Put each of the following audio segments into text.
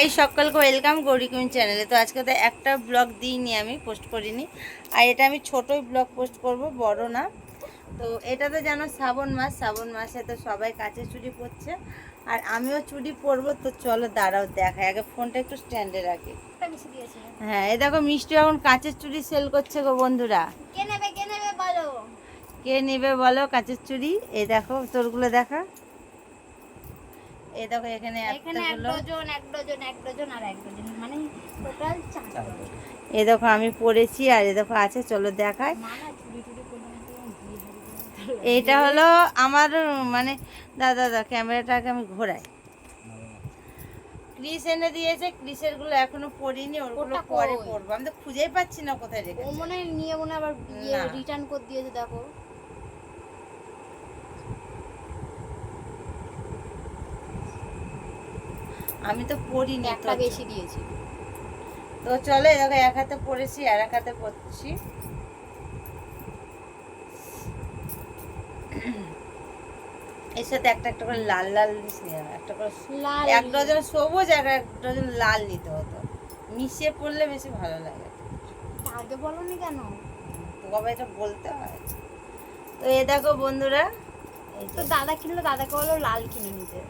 এই সকলকে welcome Gauri queen চ্যানেলে তো আজকে তো একটা ব্লগ দিইনি আমি পোস্ট করিনি। আর এটা আমি ছোটই ব্লগ পোস্ট করব বড় না। তো এটা তো জানো শ্রাবণ মাস শ্রাবণ মাসে তো সবাই কাছে চুড়ি পরছে। আর আমিও চুরি পরবো তো চলো দাঁড়াও দেখাই। আগে ফোনটা একটু স্ট্যান্ডে রাখি। হ্যাঁ এই দেখো মিষ্টি এখন কাঁচের চুড়ি সেল করছে গো বন্ধুরা। কে নেবে কে নেবে বলো? কে নেবে বলো কাঁচের চুড়ি? এই দেখো তোরগুলো দেখা। এই দেখো এখানে এখানে এক ডজন এক ডজন এক ডজন আর এক ডজন মানে টোটাল চার এই দেখো আমি পরেছি আর এই দেখো আছে চলো দেখায়। এইটা হলো আমার মানে দাদা দাদা ক্যামেরাটাকে আমি ঘোরাই। ক্রিস এনে দিয়েছে ক্রিসেরগুলো এখনও পরিনি ওগুলো পরে? পরবো আমি তো খুঁজেই পাচ্ছি না কোথায় ও মনে হয় নিয়ে মনে হয় আবার রিটার্ন করে দিয়েছে দেখো। আমি তো পরিনি একটা বেশি দিয়েছি। তো চলো দেখো এক হাতে পড়েছি আর এক হাতে পড়ছি। এর সাথে একটা একটা করে লাল লাল জিনিস নিয়ে। একটা করে লাল এক ডজন সবুজ আর এক ডজন লাল নিতে হতো। মিশিয়ে পড়লে বেশি ভালো লাগে। আগে বলনি কেন? তো কবে এটা বলতে হয়? তো এ দেখো বন্ধুরা তো দাদা কিনলো দাদাকে বলো লাল কিনে নিতে।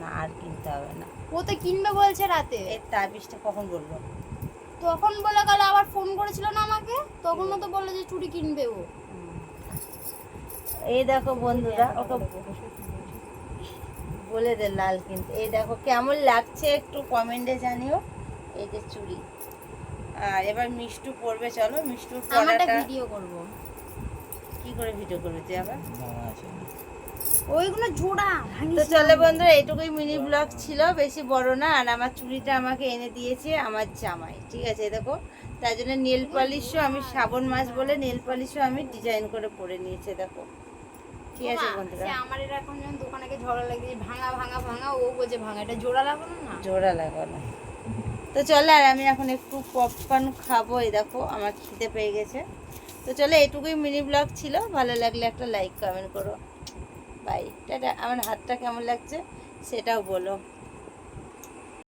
না আর কিনতে হবে না। ও তো কিনবে বলছে রাতে? এই তাবিজটা কখন বলব তখন বলে গেল আবার ফোন করেছিল না আমাকে? তখনও তো বলল যে চুড়ি কিনবে ও। এই দেখো বন্ধুরা ওকে বলে দে লাল কিনতে। এই দেখো কেমন লাগছে একটু কমেন্টে জানিও। এই যে চুড়ি। আর এবার মিষ্টু পড়বে চলো মিষ্টু পড়াটা ভিডিও করব। কি করে ভিডিও করবে তুই আবার? ওইগুলো জোড়া তো চলো বন্ধুরা এইটুকুই মিনি ব্লগ ছিল বেশি বড় না। আর আমার চুড়িটা আমাকে এনে দিয়েছে আমার জামাই ঠিক আছে? দেখো তাই জন্য নেল পালিশও আমি শ্রাবণ মাস বলে নেল পালিশও আমি ডিজাইন করে পরে নিয়েছে দেখো। ঠিক আছে বন্ধুরা? আমার এর এখন যখন দোকানে গিয়ে ঝগড়া লাগে ভাঙা ভাঙা ভাঙা ও বোঝে ভাঙা। এটা জোড়া লাগানো না? জোড়া লাগানো। তো চলো আর আমি এখন একটু পপকর্ন খাব এই দেখো আমার খিদে পেয়ে গেছে। তো চলো এটুকুই মিনি ব্লগ ছিল। ভালো লাগলে একটা লাইক কমেন্ট করো। বাই টাটা আমার হাতটা কেমন লাগছে সেটাও বলো।